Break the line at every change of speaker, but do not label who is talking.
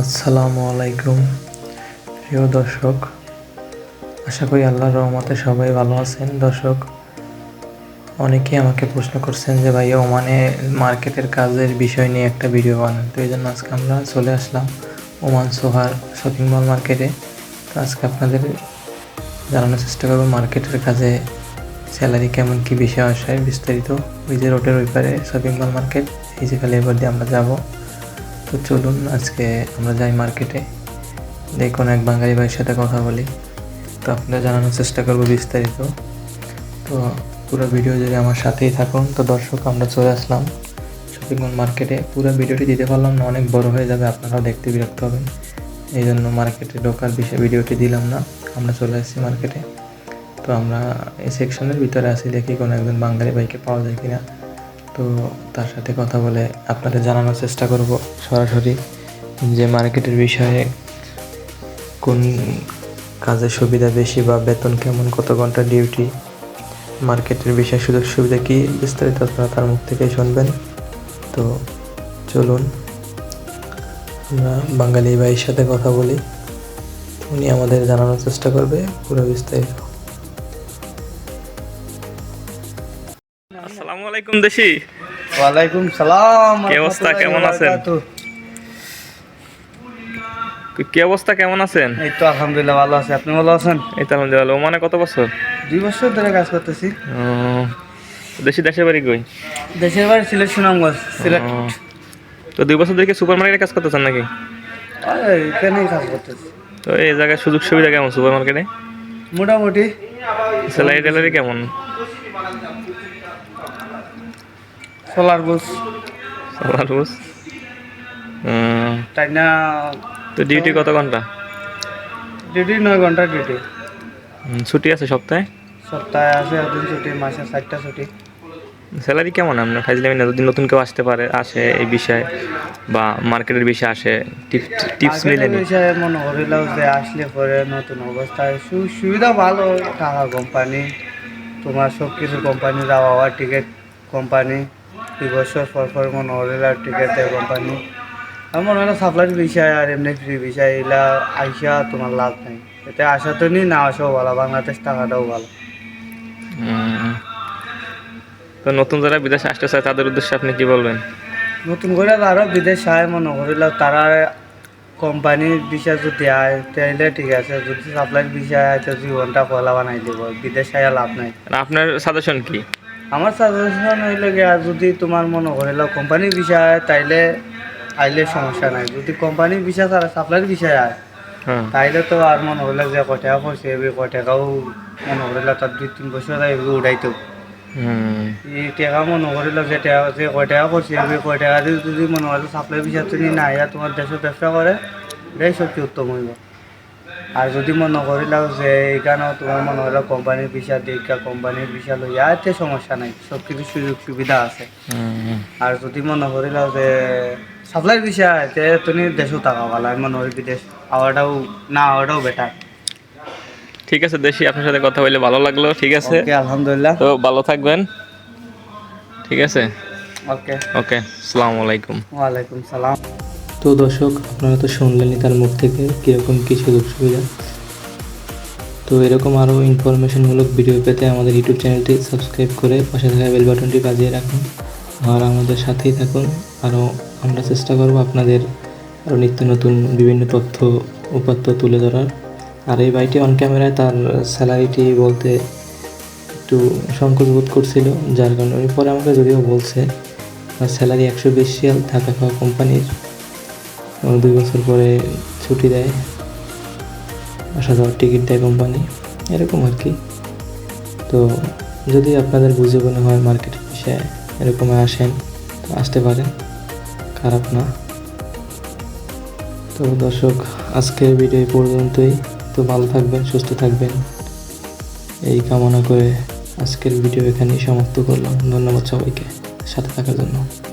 আসসালামু আলাইকুম। প্রিয় দর্শক, আশা করি আল্লাহর রহমতে সবাই ভালো আছেন। দর্শক, অনেকেই আমাকে প্রশ্ন করছেন যে, ভাই, ওমানে মার্কেটের কাজের বিষয় নিয়ে একটা ভিডিও বানান। তো এই জন্য আজকে আমরা চলে আসলাম ওমান সোহার শপিং মল মার্কেটে। তো আজকে আপনাদের জানানোর চেষ্টা করব, মার্কেটের কাজে স্যালারি কেমন, কী বিষয় আসে, বিস্তারিত। ওই যে রোডের ওই পারে শপিং মল মার্কেট, এই যে এবার দিয়ে আমরা যাব। তো চলুন আজকে আমরা যাই মার্কেটে দেখুন এক বাঙালি ভাইয়ের সাথে কথা বলি। তো আপনারা জানানোর চেষ্টা করব বিস্তারিত। তো পুরো ভিডিও যদি আমার সাথেই থাকুন। তো দর্শক, আমরা চলে আসলাম শপিং মল মার্কেটে। পুরো ভিডিওটি দিতে পারলাম না, অনেক বড় হয়ে যাবে, আপনারাও দেখতে বিরক্ত হবেন। এই জন্য মার্কেটে ঢোকার বিষয়ে ভিডিওটি দিলাম না, আমরা চলে আসছি মার্কেটে। তো আমরা এই সেকশনের ভিতরে আছি দেখি কোনো একজন বাঙালি ভাইকে পাওয়া যায় কিনা। তো তার সাথে কথা বলে আপনাদের জানানোর চেষ্টা করব সরাসরি যে মার্কেটের বিষয়ে কোন কাজের সুবিধা বেশি বা বেতন কেমন, কত ঘণ্টা ডিউটি, মার্কেটের বিষয়ে সুযোগ সুবিধা কী, বিস্তারিত আপনারা তার মুখ থেকেই শুনবেন। তো চলুন, আমরা বাঙালি ভাইয়ের সাথে কথা বলি। উনি আমাদের জানানোর চেষ্টা করবে পুরো বিস্তারিত।
আসসালামু আলাইকুম দেশি।
ওয়ালাইকুম সালাম
কি অবস্থা, কেমন আছেন? কি অবস্থা? কেমন আছেন?
এই তো আলহামদুলিল্লাহ ভালো আছে। আপনি ভালো আছেন?
এই তো আলহামদুলিল্লাহ ওমানে কত বছর?
দুই বছর ধরে কাজ করতেছি।
দেশি দেশের বাড়ি কই?
দেশের বাড়ি সিলেট সুনামগঞ্জ সিলেট।
তো দুই বছর ধরে সুপার মার্কেটে কাজ করতেছেন নাকি?
এখানেই কাজ করতেছি।
তো এই জায়গায় সুযোগ সুবিধা কেমন সুপার মার্কেটে
মোটামুটি।
স্যালারি ট্যালারি কেমন?
সোলার বুস
সোলার হুম,
তাই না?
তো ডিউটি কত ঘণ্টা?
ডিউটি নয় ঘণ্টা ডিউটি
ছুটি আছে সপ্তাহে?
সপ্তাহে আছে একদিন ছুটি মাসে চারটা ছুটি।
স্যালারি কেমন? আপনার ফাইজলামি না যদি নতুন কেউ আসতে পারে আসে এই বিষয়ে বা মার্কেটের বিষয়ে আসে টিপস মিলে নি।
বিষয়ে মনে করিলাম যে আসলে পরে নতুন অবস্থায় সু- সুবিধা ভালো টাকা কোম্পানি তোমার সব কিছু কোম্পানি যাওয়া টিকিট কোম্পানি বছর পর পর মনে করিলাম টিকিট দেয় কোম্পানি আমার মনে হয় সাপ্লাই বিষয় আর এমনি ফ্রি বিষয় এগুলা আইসা তোমার লাভ নাই। এতে আসা তো নি না আসাও ভালো বাংলাদেশ টাকাটাও ভালো।
তো নতুন যারা বিদেশে আসতে চায় তাদের উদ্দেশ্যে আপনি কি বলবেন?
নতুন করে আরও বিদেশ আয় মনে করিল তারা কোম্পানির বিষয় যদি আয় তাহলে ঠিক আছে। যদি সাপ্লাইর বিষয় আয় তো জীবনটা পয়লা বানাই দিব। বিদেশ আয়া লাভ নাই।
আর আপনার সাজেশন কি?
আমার সাজেশন হইলে গিয়া যদি তোমার মনে করিলাম কোম্পানির বিষয় আয় তাইলে আইলে সমস্যা নাই। যদি কোম্পানির বিষয় ছাড়া সাপ্লাইর বিষয় আয় তাইলে তো আর মনে করিলাম যে কয় টাকা পড়ছে এবার কয় টাকাও মনে করিলাম তার দুই তিন বছর এই টাকা মনে করিলাম যে টাকা যে কয় টাকা করছে এবার কয় টাকা দিয়ে যদি মনে হয় সাপ্লাই বিষয় তুমি না ইয়া তোমার দেশের ব্যবসা করে এটাই সবচেয়ে উত্তম হইব আর যদি মনে করিলাম যে এইখানেও তোমার মনে হলো কোম্পানির বিষয় দীক্ষা কোম্পানির বিষয় লইয়া এতে সমস্যা নাই সব কিছু সুযোগ সুবিধা আছে। আর যদি মনে করিলাম যে সাপ্লাইর বিষয় তে তুমি দেশও টাকা ভালো আমি মনে করি বিদেশ আওয়াটাও না আওয়াটাও বেটার
ঠিক আছে দেশি আপনার সাথে কথা বলে ভালো লাগল ঠিক আছে?
ওকে আলহামদুলিল্লাহ।
তো ভালো থাকবেন। ঠিক আছে?
ওকে।
ওকে আসসালামু আলাইকুম।
ওয়ালাইকুম সালাম।
তো দর্শক আপনারা তো শুনলেনই তার মুখ থেকে কীরকম কী সুযোগ সুবিধা। তো এরকম আরও ইনফরমেশনমূলক ভিডিও পেতে আমাদের ইউটিউব চ্যানেলটি সাবস্ক্রাইব করে পাশে থাকা বেল বাটনটি বাজিয়ে রাখুন। আর আমাদের সাথেই থাকুন। আরও আমরা চেষ্টা করব আপনাদের আরও নিত্য নতুন বিভিন্ন তথ্য উপাত্ত তুলে ধরার। আর এই ভাইটি অন ক্যামেরায় তার স্যালারিটি বলতে একটু সংকোচ বোধ করছিল, যার কারণে উনি পরে আমাকে যদিও বলছে, তার স্যালারি একশো বিশ শিয়াল থাকা খাওয়া কোম্পানির দুই বছর পরে ছুটি দেয় আসা যাওয়ার টিকিট দেয় কোম্পানি এরকম আর কি। তো যদি আপনাদের বুঝে মনে হয় মার্কেট বিষয়ে এরকম আসেন, তো আসতে পারেন। খারাপ না। তো দর্শক, আজকের ভিডিও পর্যন্তই। তো ভালো থাকবেন, সুস্থ থাকবেন। এই কামনা করে আজকের ভিডিও এখানেই সমাপ্ত করলাম। ধন্যবাদ সবাইকে। সাথে থাকার জন্য।